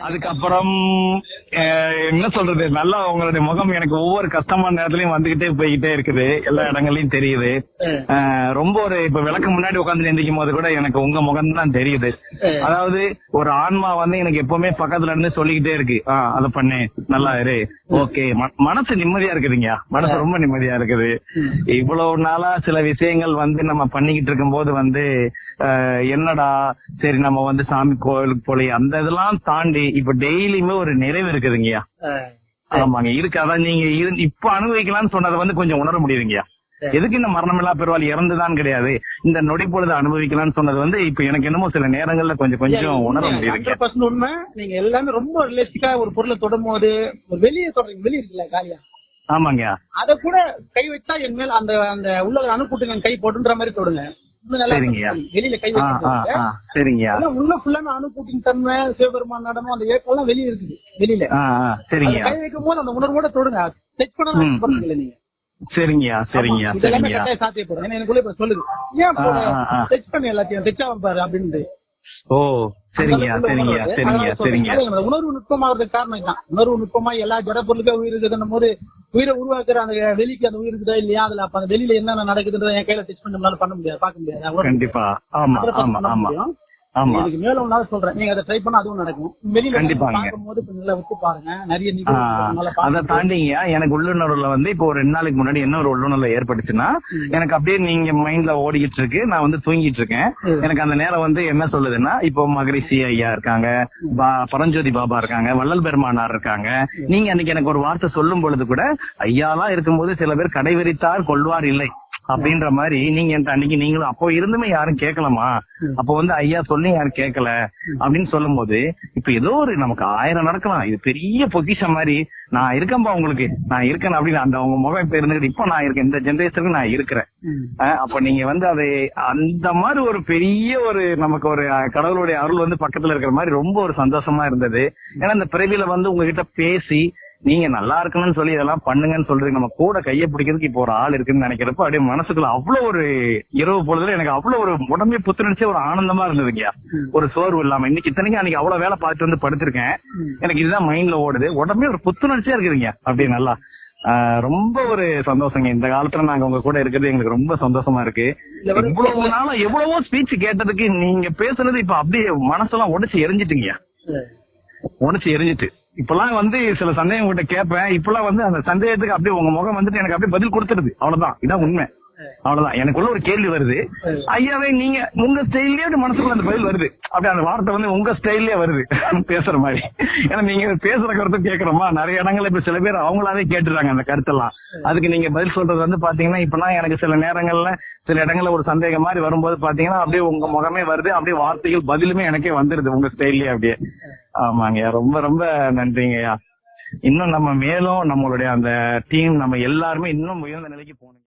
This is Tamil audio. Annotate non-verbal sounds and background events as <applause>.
அதுக்கப்புறம் என்ன சொல்றது? நல்லா உங்களுடைய முகம் எனக்கு ஒவ்வொரு கஷ்டமான நேரத்துலயும் வந்துகிட்டே போய்கிட்டே இருக்குது. எல்லா இடங்களையும் தெரியுது. ரொம்ப ஒரு இப்ப விளக்கு முன்னாடி உட்காந்து எந்திக்கும் போது கூட எனக்கு உங்க முகம் தான் தெரியுது அதாவது ஒரு ஆன்மா வந்து எனக்கு எப்பவுமே பக்கத்துல இருந்து சொல்லிக்கிட்டே இருக்கு. ஆஹ் அதை பண்ணு. நல்லா இரு. ஓகே. மனசு நிம்மதியா இருக்குதுங்க. மனசு ரொம்ப நிம்மதியா இருக்குது. இவ்வளவு நாளா சில விஷயங்கள் வந்து நம்ம பண்ணிக்கிட்டு இருக்கும் போது வந்து என்னடா? சரி நம்ம வந்து சாமி கோயிலுக்கு போலி அந்த இதெல்லாம் தாண்டி இப்ப டெய்லியுமே ஒரு நிறைவு இருக்குதுங்கய்யா. ஆமாங்க. இருக்கு அதான் நீங்க இப்ப அனுபவிக்கலாம்னு சொன்னதை வந்து கொஞ்சம் உணர முடியுதுங்கய்யா. எதுக்கு இந்த மரணம் இல்லா பெருவாள் இறந்துதான் கிடையாது. இந்த நொடி பொழுது அனுபவிக்கலாம்னு சொன்னது வந்து இப்ப எனக்கு என்னமோ சில நேரங்கள்ல கொஞ்சம் கொஞ்சம் உணர பர்சன்ட் உண்மை. நீங்க எல்லாமே ரொம்ப ரியலிஸ்டிக்கா ஒரு பொருளை தொடும் போது ஒரு வெளியே தொடர்றீங்க வெளியே இருக்குல்ல காலியா? ஆமாங்க அத கூட கை வச்சா என் மேல அந்த அந்த உள்ள அணுக்கூட்டுங்க கை போட்டுன்ற மாதிரி தொடுங்க. வெளியில கை சரிங்கய்யா. உள்ள ஃபுல்லாமே அணுக்கூட்டின் தன்மை சிவபெருமான் நடனம் அந்த ஏக்கம் எல்லாம் வெளியே இருக்குது. வெளியில. சரிங்கய்யா. கை வைக்கும் போது அந்த உணர்வோட தொடுங்க. டச் இல்ல நீங்க. சரிங்கய்யா சரிங்கய்யா சரிங்கய்யா. சாத்தியப்படும் ஏன்னா எனக்குள்ள இப்ப சொல்லுது. ஏன். டச் பண்ணி எல்லாத்தையும்? டச் ஆகும் பாரு அப்படின்னு ஓ சரிங்கய்யா சரிங்கய்யா சரிங்கய்யா சரிங்கய்யா. உணர்வு நுட்பமாகிறதுக்கு காரணம் இதுதான். உணர்வு நுட்பமா எல்லா ஜட பொருளுக்கும் உயிர் இருக்குதுன்னும் போது உயிரை உருவாக்குற அந்த வெளிக்கு அந்த உயிர் இருக்குதா இல்லையா? அதுல அப்ப அந்த வெளியில என்னென்ன நடக்குதுன்றத என் கையில டச் பண்ண பண்ண முடியாது பார்க்க முடியாது. கண்டிப்பா. ஆமா ஆமா. ஆமா. இதுக்கு மேல ஒன்னாவது சொல்றேன். நீங்க அதை ட்ரை பண்ணா அதுவும் நடக்கும். வெளியில. பார்க்கும்போது இப்ப நல்லா விட்டு பாருங்க. நிறைய ஆ, நிகழ்வு அதை தாண்டிங்க. எனக்கு உள்ளுணர்வுல வந்து இப்போ ஒரு ரெண்டு நாளைக்கு முன்னாடி என்ன ஒரு உள்ளுணர்வு ஏற்பட்டுச்சுன்னா எனக்கு அப்படியே நீங்க மைண்ட்ல ஓடிக்கிட்டு இருக்கு. நான் வந்து தூங்கிட்டு இருக்கேன். எனக்கு அந்த நேரம் வந்து என்ன சொல்லுதுன்னா இப்போ மகரிஷி ஐயா இருக்காங்க பரஞ்சோதி பாபா இருக்காங்க வள்ளல் பெருமானார் இருக்காங்க. நீங்க அன்னைக்கு எனக்கு ஒரு வார்த்தை சொல்லும் பொழுது கூட ஐயாலாம் இருக்கும்போது சில பேர் கடைவரித்தார் கொள்வார் இல்லை. அப்படின்ற மாதிரி நீங்க என்கிட்ட அன்னைக்கு நீங்களும் அப்போ இருந்துமே யாரும் கேட்கலாமா அப்போ வந்து ஐயா சொல்லி யாரும் கேட்கல. அப்படின்னு சொல்லும்போது இப்ப ஏதோ ஒரு நமக்கு ஆயிரம் நடக்கலாம். இது பெரிய பொக்கிஷம் மாதிரி நான் இருக்கேன்பா உங்களுக்கு. நான் இருக்கேன் அப்படின்னு அந்த உங்க முகம் இப்ப இருந்துகிட்டு இப்போ நான் இருக்கேன். இந்த ஜெனரேஷனுக்கு நான் இருக்கிறேன். அப்ப நீங்க வந்து அதை அந்த மாதிரி ஒரு பெரிய ஒரு நமக்கு ஒரு கடவுளுடைய அருள் வந்து பக்கத்துல இருக்கிற மாதிரி ரொம்ப ஒரு சந்தோஷமா இருந்தது. ஏன்னா இந்த பிறவியில வந்து உங்ககிட்ட பேசி நீங்க நல்லா இருக்கணும்னு சொல்லி இதெல்லாம் பண்ணுங்கன்னு சொல்றதுக்கு நம்ம கூட கையை பிடிக்கிறதுக்கு இப்போ ஒரு ஆள் இருக்குன்னு நினைக்கிறப்ப அப்படியே மனசுக்குள்ள அவ்வளவு ஒரு இரவு பொழுதுல எனக்கு அவ்வளவு ஒரு உடம்பே புத்துணர்ச்சி ஒரு ஆனந்தமா இருந்ததுங்க ஒரு சோர்வு இல்லாம. இன்னைக்கு இத்தனைக்கும் அன்னைக்கு அவ்வளவு வேலை பார்த்துட்டு வந்து படுத்திருக்கேன். எனக்கு இதுதான் மைண்ட்ல ஓடுது. உடம்பே ஒரு புத்துணர்ச்சியா இருக்குதுங்க அப்படியே நல்லா. ரொம்ப ஒரு சந்தோஷங்க. இந்த காலத்துல நாங்க உங்க கூட இருக்கிறது எங்களுக்கு ரொம்ப சந்தோஷமா இருக்கு. இவ்வளவு நாளா எவ்வளவோ ஸ்பீச் கேட்டதுக்கு நீங்க பேசுனது இப்ப அப்படியே மனசெல்லாம் உடைச்சு எரிஞ்சிட்டுங்க உடைச்சு எரிஞ்சிட்டு. இப்பெல்லாம் வந்து சில சந்தேகம் கிட்ட கேட்பேன். இப்பெல்லாம் வந்து அந்த சந்தேகத்துக்கு அப்படியே உங்க முகம் வந்துட்டு எனக்கு அப்படியே பதில் கொடுத்துருது அவ்வளவுதான். இதான் உண்மை. அவ்வளவுதான். எனக்குள்ள ஒரு கேள்வி வருது. ஐயாவே நீங்க உங்க ஸ்டைல்லயே அப்படி மனசுக்குள்ள அந்த பதில் வருது. அப்படியே அந்த வார்த்தை வந்து உங்க ஸ்டைல்லயே வருது. <laughs> பேசுற மாதிரி. ஏன்னா நீங்க பேசுற கருத்து கேக்குறோமா நிறைய இடங்கள்ல இப்ப சில பேர் அவங்களாவே கேட்டுறாங்க அந்த கருத்தெல்லாம். அதுக்கு நீங்க பதில் சொல்றது வந்து பாத்தீங்கன்னா இப்பெல்லாம் எனக்கு சில நேரங்கள்ல சில இடங்கள்ல ஒரு சந்தேகம் மாதிரி வரும்போது பாத்தீங்கன்னா அப்படியே உங்க முகமே வருது. அப்படியே வார்த்தைகள் பதிலுமே எனக்கே வந்துருது உங்க ஸ்டைல்லயே அப்படியே. ஆமாங்கய்யா ரொம்ப ரொம்ப நன்றிங்கய்யா இன்னும் நம்ம மேலும் நம்மளுடைய அந்த டீம் நம்ம எல்லாருமே இன்னும் உயர்ந்த நிலைக்கு போகணும்.